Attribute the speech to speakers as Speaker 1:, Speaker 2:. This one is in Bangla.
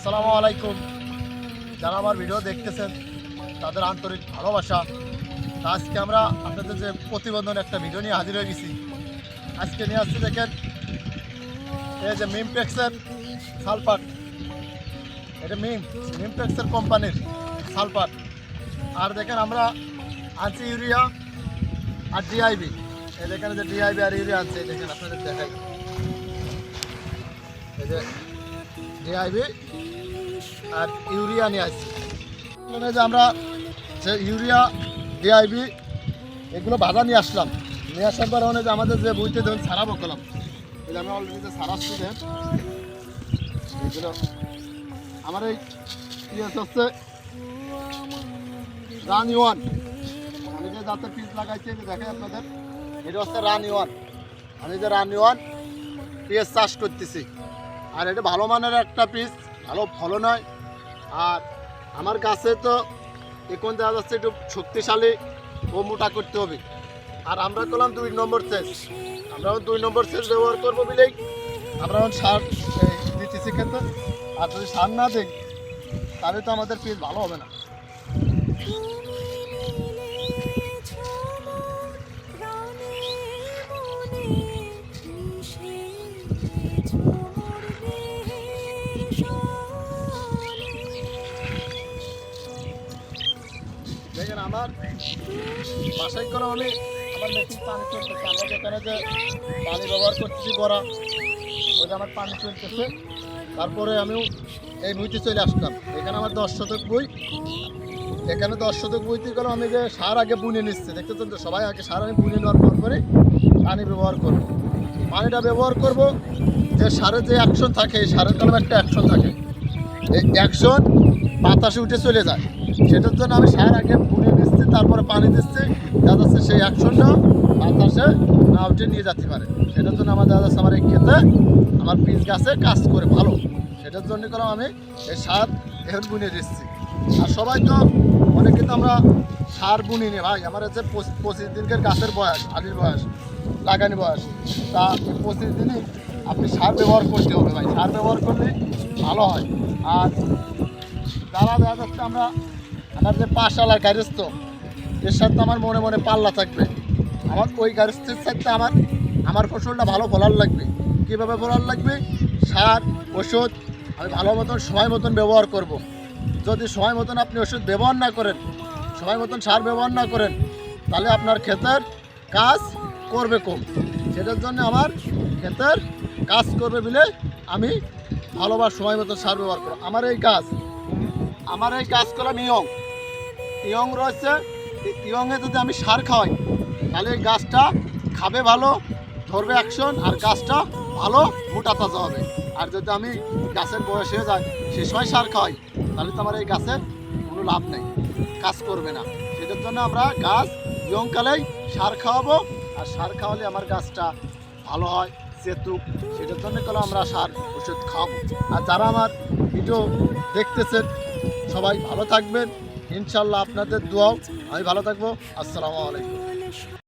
Speaker 1: আসসালামু আলাইকুম। যারা আমার ভিডিও দেখতেছেন, তাদের আন্তরিক ভালোবাসা। আজকে আমরা আপনাদের যে প্রতিবন্ধন একটা ভিডিও নিয়ে হাজির হয়ে গেছি। আজকে নিয়ে আসছে দেখেন, এই যে মিমপেক্সের সালপাট। এটা মিম মিমপেক্সের কোম্পানির সালপাট। আর দেখেন আমরা আনছি ইউরিয়া আর ডিআইবি এই দেখেন যে ডিআইবি আর ইউরিয়া এই দেখেন আপনাদের দেখাই। এই যে ডিআইবি আর ইউরিয়া নিয়ে আসছি। মানে যে আমরা যে ইউরিয়া ডিআইবি এগুলো বাধা নিয়ে আসলাম। নিয়ে আসার পরে মানে যে আমাদের যে বইতে ধরুন সারাবো কলাম আমরা অলরেডি যে সারাচ্ছি দেন এগুলো আমার এই ইয়ে হচ্ছে রানি ওয়ান আমি যে জাতের পিস লাগাইছি দেখে আপনাদের। এটা হচ্ছে রানি ওয়ান আমি যে রানি ওয়ান পিএস চাষ করতেছি। আর এটা ভালো মানের একটা পিস ভালো ফলন হয় আর আমার গাছে তো এখন দেখা যাচ্ছে একটু শক্তিশালী ও মোটা করতে হবে। আর আমরা করলাম দুই নম্বর সেচ আমরা দুই নম্বর সেচ ব্যবহার করব বলেই আমরা সার দিতেছি কিন্তু আর যদি সার না দিই, তাহলে তো আমাদের পিস ভালো হবে না। বাসায় করে হলে আমার মেশিন পানি চলতেছে। আমরা যেখানে যে পানি ব্যবহার করতেছি গড়া ওই যে আমার পানি চলতেছে। তারপরে আমিও এই বইতে চলে আসলাম। এখানে আমার দশ শতক বই এখানে দশ শতক বইতে গেলে আমি যে সার আগে বুনে নিচ্ছে দেখতেছেন তো? সবাই আগে সার আমি বুনে নেওয়ার পর করে পানি ব্যবহার করব। পানিটা ব্যবহার করব যে সারের যে অ্যাকশন থাকে, এই সারের কলম একটা অ্যাকশন থাকে। এই অ্যাকশন বাতাসে উঠে চলে যায়। সেটার জন্য আমি সার আগে বুনে দিচ্ছি তারপরে পানি দিচ্ছি। দেখা যাচ্ছে সেই অ্যাকশনটা বাতাসে না উঠে নিয়ে যেতে পারে। সেটার জন্য আমার যাচ্ছে আমার এই ক্ষেতে, আমার পিস গাছে কাজ করে ভালো। সেটার জন্য করে আমি এই সার এখন বুনে দিচ্ছি। আর সবাই তো, অনেকে তো আমরা সার বুনি নি ভাই। আমার হচ্ছে পঁচিশ দিনকের গাছের বয়স আলির বয়স, লাগানি বয়স। তা পঁচিশ দিনই আপনি সার ব্যবহার করতে হবে ভাই। সার ব্যবহার করলে ভালো হয়। আর যারা দেখা যাচ্ছে আমরা আমার যে পাশালার গ্যারেজ এর সাথে আমার মনে মনে পাল্লা থাকবে। আমার ওই গ্যারেজের সাথে আমার আমার ফসলটা ভালো ফলার লাগবে। কীভাবে ফলার লাগবে? সার, ওষুধ, আমি ভালো মতন, সময় মতন ব্যবহার করব। যদি সময় মতন আপনি ওষুধ ব্যবহার না করেন, সময় মতন সার ব্যবহার না করেন, তাহলে আপনার ক্ষেতের কাজ করবে কম। সেটার জন্য আমার ক্ষেতের কাজ করবে বলে আমি ভালোবার সময় মতো সার ব্যবহার করব। আমার এই কাজ, আমার এই কাজ কলম ইয়ং ইয়ং রয়েছে। ইয়ংয়ে যদি আমি সার খাওয়াই, তাহলে গাছটা খাবে ভালো, ধরবে অ্যাকশন আর গাছটা ভালো মোটা তাজা হবে। আর যদি আমি গাছের বয়স হয়ে যায়, সে সময় সার খাওয়াই, তাহলে তো আমার এই গাছের কোনো লাভ নেই, কাজ করবে না। সেটার জন্য আমরা গাছ ইয়ংকালেই সার খাওয়াবো, আর সার খাওয়ালে আমার গাছটা ভালো হয় সেতুক সেটার জন্য করে আমরা সার, ওষুধ খাওয়াবো। আর যারা আমার ভিডিও দেখতেছেন, সবাই ভালো থাকবেন। ইনশাল্লাহ আপনাদের দোয়াও। আমি ভালো থাকব। আসসালামু আলাইকুম।